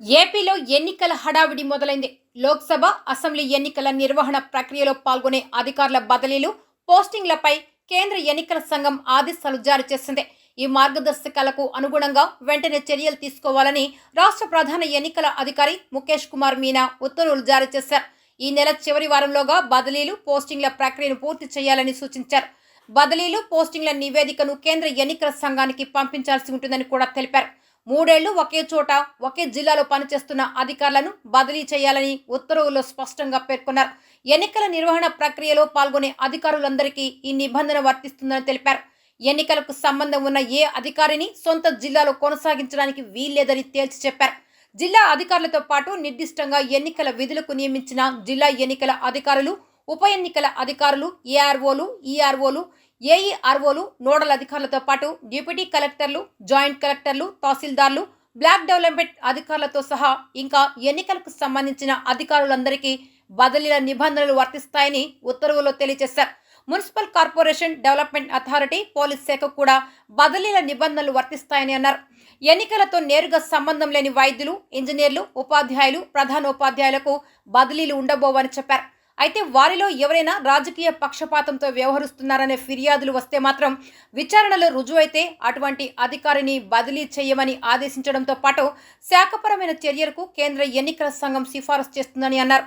ఏపీలో ఎన్నికల హడావిడి మొదలైంది. లోక్సభ అసెంబ్లీ ఎన్నికల నిర్వహణ ప్రక్రియలో పాల్గొనే అధికారుల బదిలీలు పోస్టింగ్లపై కేంద్ర ఎన్నికల సంఘం ఆదేశాలు జారీ చేసింది. ఈ మార్గదర్శకాలకు అనుగుణంగా వెంటనే చర్యలు తీసుకోవాలని రాష్ట్ర ప్రధాన ఎన్నికల అధికారి ముఖేష్ కుమార్ మీనా ఉత్తర్వులు జారీ చేశారు. ఈ నెల చివరి వారంలోగా బదిలీలు పోస్టింగ్ల ప్రక్రియను పూర్తి చేయాలని సూచించారు. బదిలీలు పోస్టింగ్ల నివేదికను కేంద్ర ఎన్నికల సంఘానికి పంపించాల్సి ఉంటుందని కూడా తెలిపారు. మూడేళ్ళు ఒకే చోట ఒకే జిల్లాలో పనిచేస్తున్న అధికారులను బదిలీ చేయాలని ఉత్తర్వుల్లో స్పష్టంగా పేర్కొన్నారు. ఎన్నికల నిర్వహణ ప్రక్రియలో పాల్గొనే అధికారులందరికీ ఈ నిబంధన వర్తిస్తుందని తెలిపారు. ఎన్నికలకు సంబంధం ఉన్న ఏ అధికారిని సొంత జిల్లాలో కొనసాగించడానికి వీల్లేదని తేల్చి చెప్పారు. జిల్లా అధికారులతో పాటు నిర్దిష్టంగా ఎన్నికల విధులకు నియమించిన జిల్లా ఎన్నికల అధికారులు ఉప ఎన్నికల అధికారులు ఏఆర్ఓలు ఈఆర్ఓలు ఏఈఆర్ఓలు నోడల్ అధికారులతో పాటు డిప్యూటీ కలెక్టర్లు జాయింట్ కలెక్టర్లు తహసీల్దార్లు బ్లాక్ డెవలప్మెంట్ అధికారులతో సహా ఇంకా ఎన్నికలకు సంబంధించిన అధికారులందరికీ బదిలీల నిబంధనలు వర్తిస్తాయని ఉత్తర్వుల్లో తెలియజేశారు. Municipal corporation development authority police శాఖకు కూడా బదిలీల నిబంధనలు వర్తిస్తాయని అన్నారు. ఎన్నికలతో నేరుగా సంబంధం లేని వైద్యులు ఇంజనీర్లు ఉపాధ్యాయులు ప్రధానోపాధ్యాయులకు బదిలీలు ఉండబోవని చెప్పారు. అయితే వారిలో ఎవరైనా రాజకీయ పక్షపాతంతో వ్యవహరిస్తున్నారనే ఫిర్యాదులు వస్తే మాత్రం విచారణలో రుజువైతే అటువంటి అధికారిని బదిలీ చేయమని ఆదేశించడంతో పాటు శాఖపరమైన చర్యలకు కేంద్ర ఎన్నికల సంఘం సిఫారసు చేస్తుందని అన్నారు.